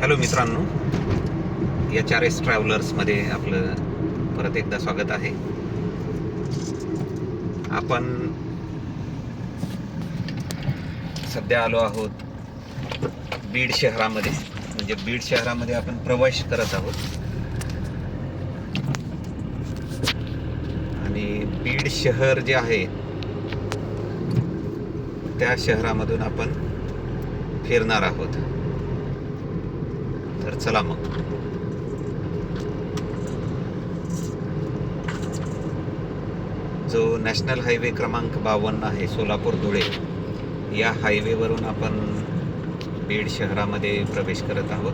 Hello मित्रांनो. H R S ट्रॅव्हलर्समध्ये आपलं परत एकदा स्वागत आहे. आपण सध्या आलो आहोत बीड शहरामध्ये. म्हणजे बीड शहरामध्ये आपण प्रवास करत आहोत. आणि बीड शहर जे आहे त्या शहरामधून आपण फिरणार आहोत. चला मग. जो नॅशनल हायवे क्रमांक बावन्न आहे सोलापूर धुळे या हायवेवरून आपण बीड शहरामध्ये प्रवेश करत आहोत.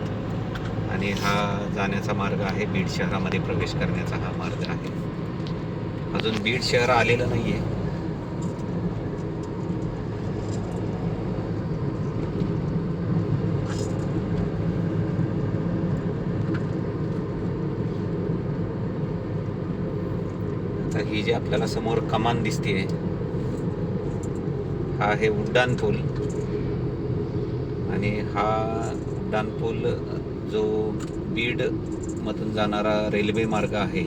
आणि हा जाण्याचा मार्ग आहे बीड शहरामध्ये प्रवेश करण्याचा हा मार्ग आहे. अजून बीड शहर आलेलं नाही आहे आता ही जी आपल्याला समोर कमान दिसते हा आहे उड्डाण पूल. आणि हा उड्डाण पूल जो बीड मधून जाणारा रेल्वे मार्ग आहे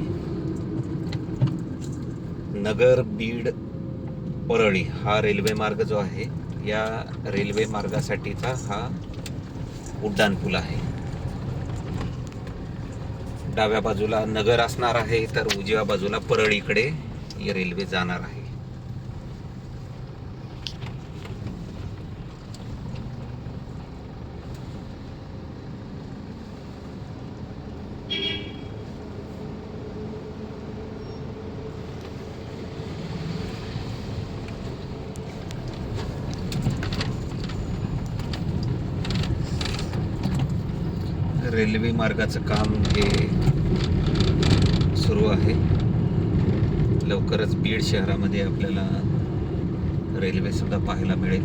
नगर बीड परळी हा रेल्वे मार्ग जो आहे या रेल्वे मार्गासाठीचा हा उड्डाण पूल आहे. डाव्या बाजूला नगर असणार आहे तर उजव्या बाजूला परळीकडे ही रेल्वे जाणार आहे. रेल्वे मार्गाचं काम हे सुरू आहे. लवकरच बीड शहरामध्ये आपल्याला रेल्वेसुद्धा पाहायला मिळेल.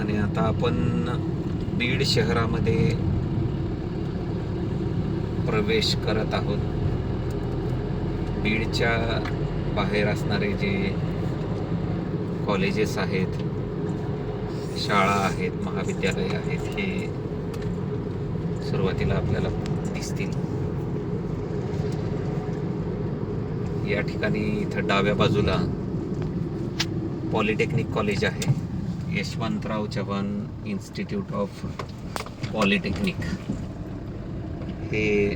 आणि आता आपण बीड शहरामध्ये प्रवेश करत आहोत. बीडच्या बाहेर असणारे जे कॉलेजेस आहेत शाळा आहेत महाविद्यालय आहेत हे सुरुवातीला आपल्याला दिसतील. या ठिकाणी इथं डाव्या बाजूला पॉलिटेक्निक कॉलेज आहे. Yashwantrao Chavan institute of polytechnic हे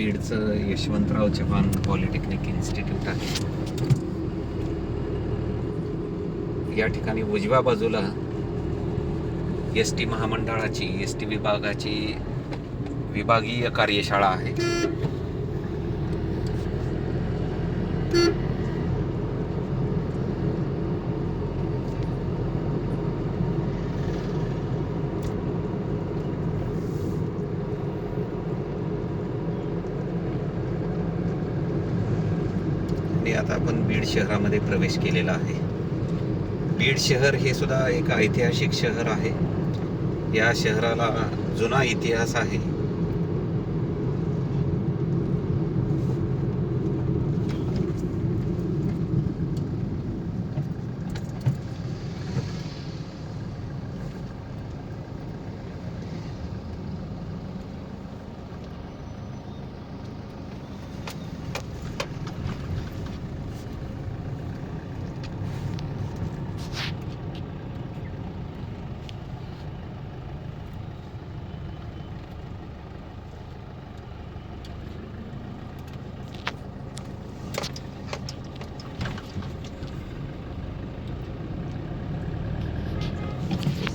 बीडचं यशवंतराव चव्हाण पॉलिटेक्निक इन्स्टिट्यूट आहे. या ठिकाणी उजव्या बाजूला एस टी महामंडळाची एस टी विभागाची विभागीय कार्यशाळा आहे आणि आता आपण बीड शहरामध्ये प्रवेश केलेला आहे. बीड शहर हे सुद्धा एक ऐतिहासिक शहर आहे. या शहराला जुना इतिहास आहे.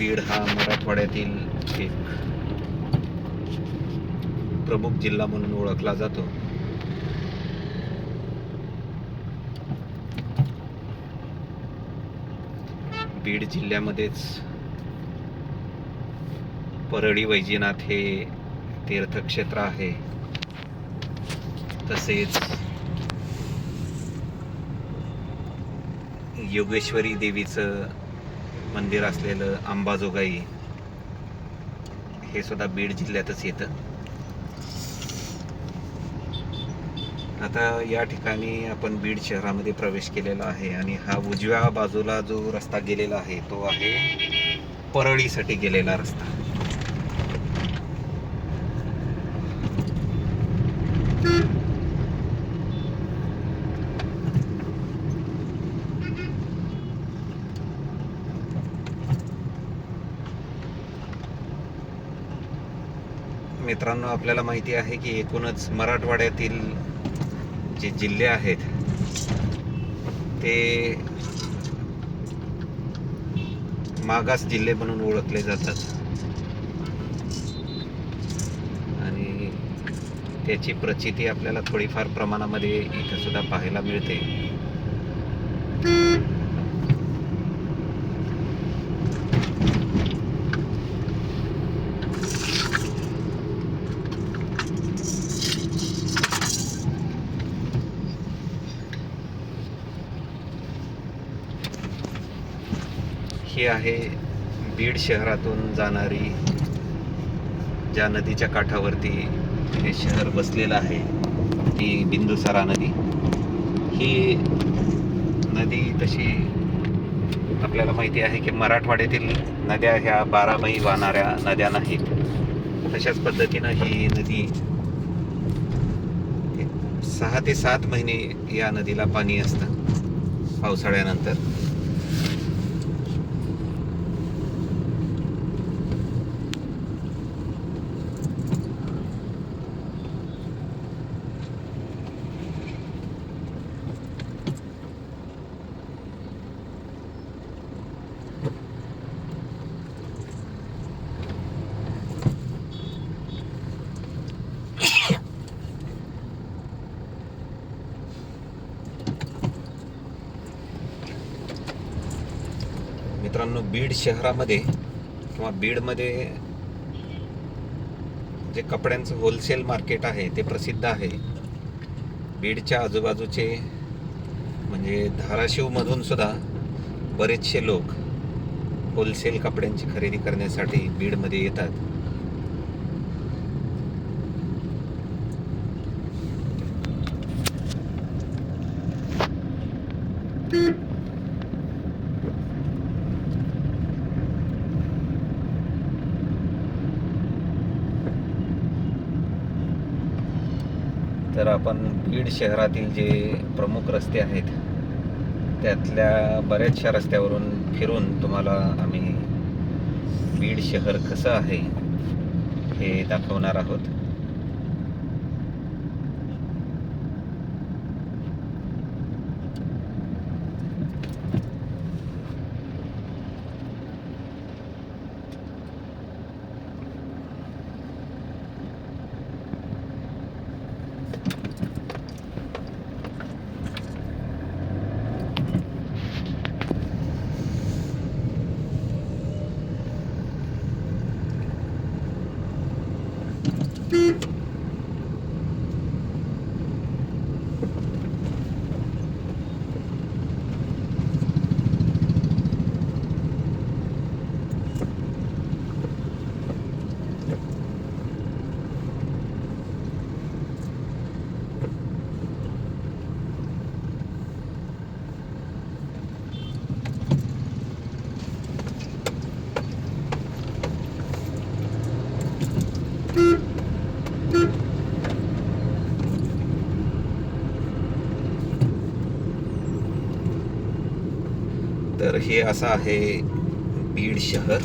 बीड हा मराठवाड्यातील एक प्रमुख जिल्हा म्हणून ओळखला जातो. बीड जिल्ह्यामध्येच परळी वैजीनाथ हे तीर्थक्षेत्र आहे. तसेच योगेश्वरी देवीचं मंदिर असलेलं अंबाजोगाई हे सुद्धा बीड जिल्ह्यातच येतं. आता या ठिकाणी आपण बीड शहरामध्ये प्रवेश केलेला आहे आणि हा उजव्या बाजूला जो रस्ता गेलेला आहे तो आहे परळीसाठी गेलेला रस्ता. मित्रांनो आपल्याला माहिती आहे की एकूणच मराठवाड्यातील जे जिल्हे आहेत ते मागास जिल्हे म्हणून ओळखले जातात. आणि त्याची प्रचिती आपल्याला थोडीफार प्रमाणामध्ये इथं सुद्धा पाहायला मिळते. ही आहे बीड शहरातून जाणारी ज्या नदीच्या काठावरती हे शहर बसलेलं आहे ती बिंदुसारा नदी. ही नदी तशी आपल्याला माहिती आहे की मराठवाड्यातील नद्या ह्या बारामही वाहणाऱ्या नद्या नाहीत. तशाच पद्धतीनं ही नदी सहा ते सात महिने या नदीला पाणी असतं पावसाळ्यानंतर. मित्रांनो बीड शहरामध्ये किंवा बीडमध्ये जे कपड्यांचं होलसेल मार्केट आहे ते प्रसिद्ध आहे. बीडच्या आजूबाजूचे म्हणजे धाराशिवमधून सुद्धा बरेचसे लोक होलसेल कपड्यांची खरेदी करण्यासाठी बीडमध्ये येतात तर आपण बीड शहरातील जे प्रमुख रस्ते आहेत त्यातल्या बऱ्याचशा रस्त्यावरून फिरून तुम्हाला आम्ही बीड शहर कसं आहे हे दाखवणार आहोत तर हे असं आहे बीड शहर.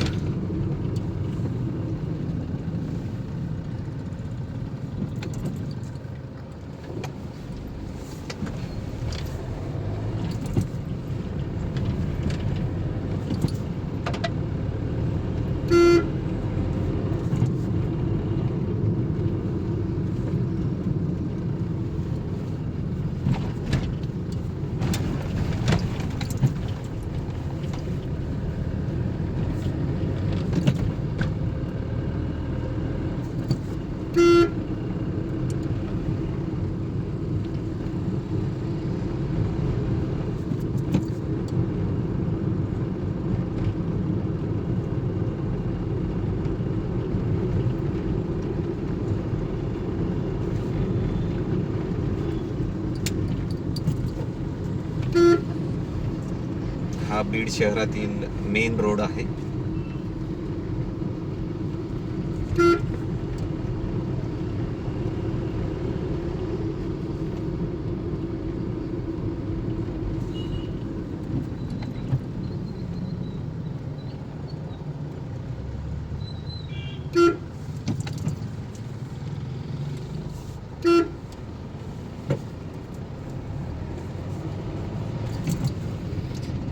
बीड शहरातील मेन रोड आहे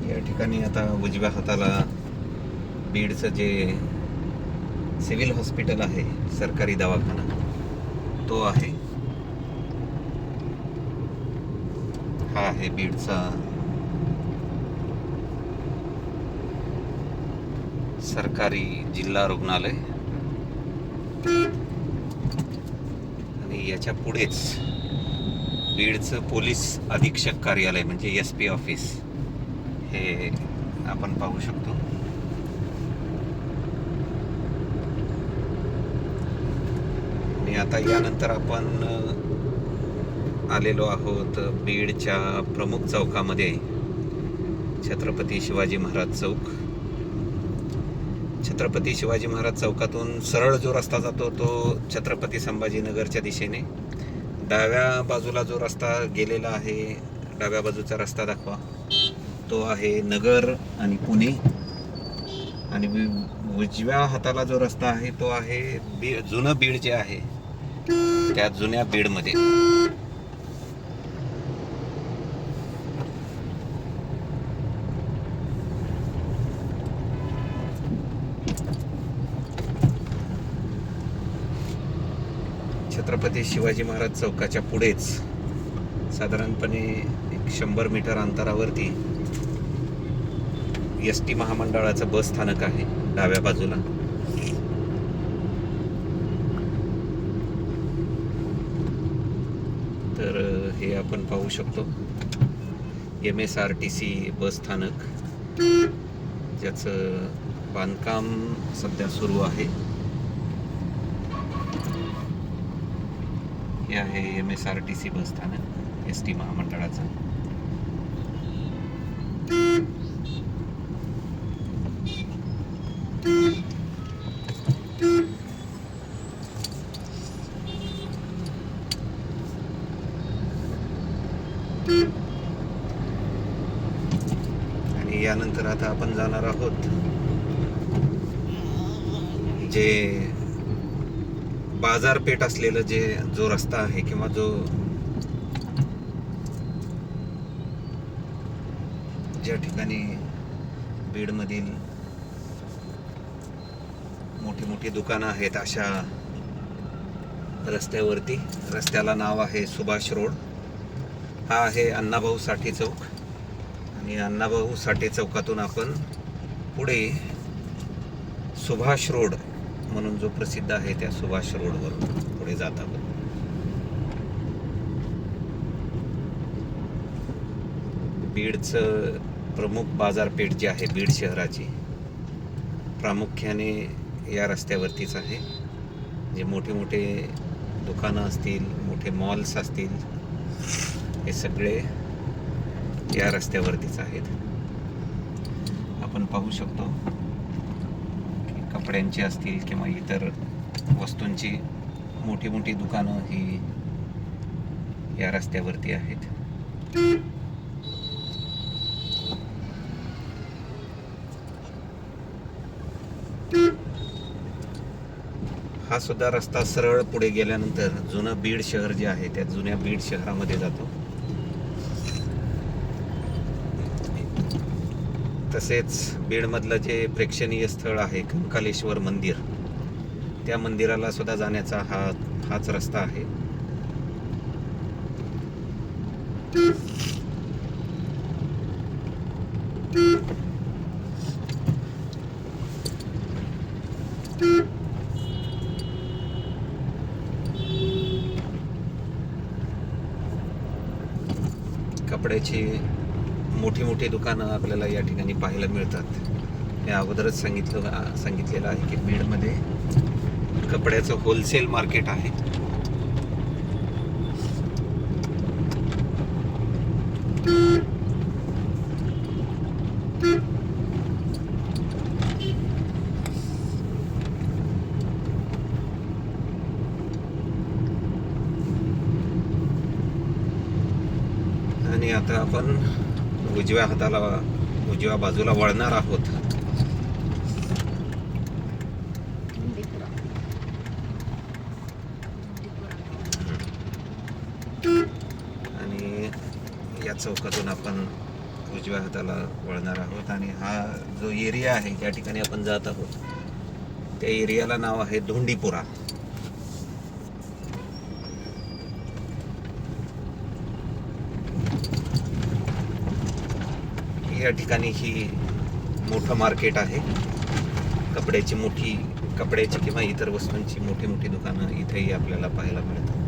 या ठिकाणी आता उजव्या हाताला बीडचं जे सिव्हिल हॉस्पिटल आहे सरकारी दवाखाना तो आहे. हा आहे बीडचा सरकारी जिल्हा रुग्णालय. आणि याच्या पुढेच बीडचं पोलीस अधीक्षक कार्यालय म्हणजे एस पी ऑफिस. हे आपण पाहू शकतो. आणि आता यानंतर आपण आलेलो आहोत बीडच्या प्रमुख चौकामध्ये. छत्रपती शिवाजी महाराज चौक. छत्रपती शिवाजी महाराज चौकातून सरळ जो रस्ता जातो तो छत्रपती संभाजीनगरच्या दिशेने. डाव्या बाजूला जो रस्ता गेलेला आहे डाव्या बाजूचा रस्ता दाखवा. तो आहे नगर आणि पुणे. आणि उजव्या हाताला जो रस्ता आहे तो आहे बी जुनं बीड जे आहे त्या जुन्या बीडमध्ये. छत्रपती शिवाजी महाराज चौकाच्या पुढेच साधारणपणे एक शंभर मीटर अंतरावरती एस टी महामंडळाचं बस स्थानक आहे डाव्या बाजूला. तर हे आपण पाहू शकतो. M S R T C bus स्थानक. ज्याचं बांधकाम सध्या सुरू आहे. हे आहे M S R T C bus स्थानक एस टी महामंडळाचं. आणि यानंतर आता आपण जाणार आहोत जे बाजारपेठ असलेलं जे जो रस्ता आहे किंवा जो ज्या ठिकाणी बीडमधील मोठी मोठी दुकानं आहेत अशा रस्त्यावरती. रस्त्याला नाव आहे सुभाष रोड. हा आहे अण्णाभाऊ साठे चौक. आणि अण्णाभाऊ साठे चौकातून आपण पुढे सुभाष रोड म्हणून जो प्रसिद्ध आहे त्या सुभाष रोडवर पुढे जात आहोत. बीडचं प्रमुख बाजारपेठ जी आहे बीड शहराची प्रामुख्याने या रस्त्यावरतीच आहे. जे मोठे मोठे दुकानं असतील मोठे मॉल्स असतील हे सगळे या रस्त्यावरतीच आहेत. आपण पाहू शकतो की कपड्यांची असतील किंवा इतर वस्तूंची मोठी मोठी दुकानं ही या रस्त्यावरती आहेत. हा सुद्धा रस्ता सरळ पुढे गेल्यानंतर जुनं बीड शहर जे आहे त्या जुन्या बीड शहरामध्ये जातो. तसेच बीडमधलं जे प्रेक्षणीय स्थळ आहे कंकालेश्वर मंदिर त्या मंदिराला सुद्धा जाण्याचा हा हाच रस्ता आहे. दुकानं आपल्याला या ठिकाणी पाहायला मिळतात. मी अगोदरच सांगितलं सांगितलेलं आहे की बीडमध्ये कपड्याचं होलसेल मार्केट आहे. आणि आता आपण उजव्या हाताला उजव्या बाजूला वळणार आहोत. आणि या चौकातून आपण उजव्या हाताला वळणार आहोत. आणि हा जो एरिया आहे या ठिकाणी आपण जात आहोत. त्या एरियाला नाव आहे धोंडीपुरा. या ठिकाणी ही मोठं मार्केट आहे. कपड्याची मोठी कपड्याची किंवा इतर वस्तूंची मोठी मोठी दुकानं इथेही आपल्याला पाहायला मिळतात.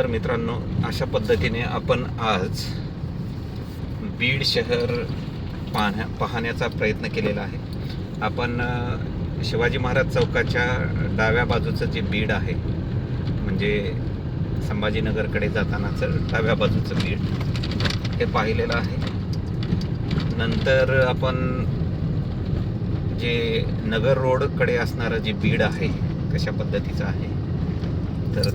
तर मित्रांनो अशा पद्धतीने आपण आज बीड शहर पाहण्या पाहण्याचा प्रयत्न केलेला आहे. आपण शिवाजी महाराज चौकाच्या डाव्या बाजूचं जे बीड आहे म्हणजे संभाजीनगरकडे जातानाचं डाव्या बाजूचं बीड हे पाहिलेलं आहे. नंतर आपण जे नगर रोडकडे असणारं जे बीड आहे कशा पद्धतीचं आहे तर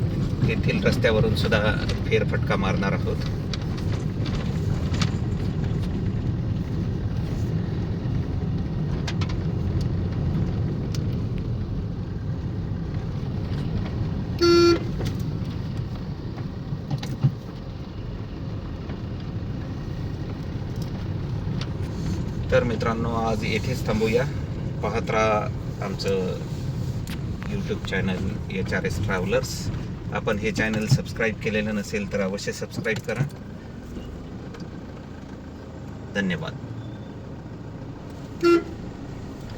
तेथील रस्त्यावरून सुद्धा फेरफटका मारणार आहोत. तर मित्रांनो आज येथेच थांबूया. पाहत राहा आमचं YouTube channel H R S travellers आपण हे चॅनल सबस्क्राईब केलेलं नसेल तर अवश्य सबस्क्राईब करा. धन्यवाद.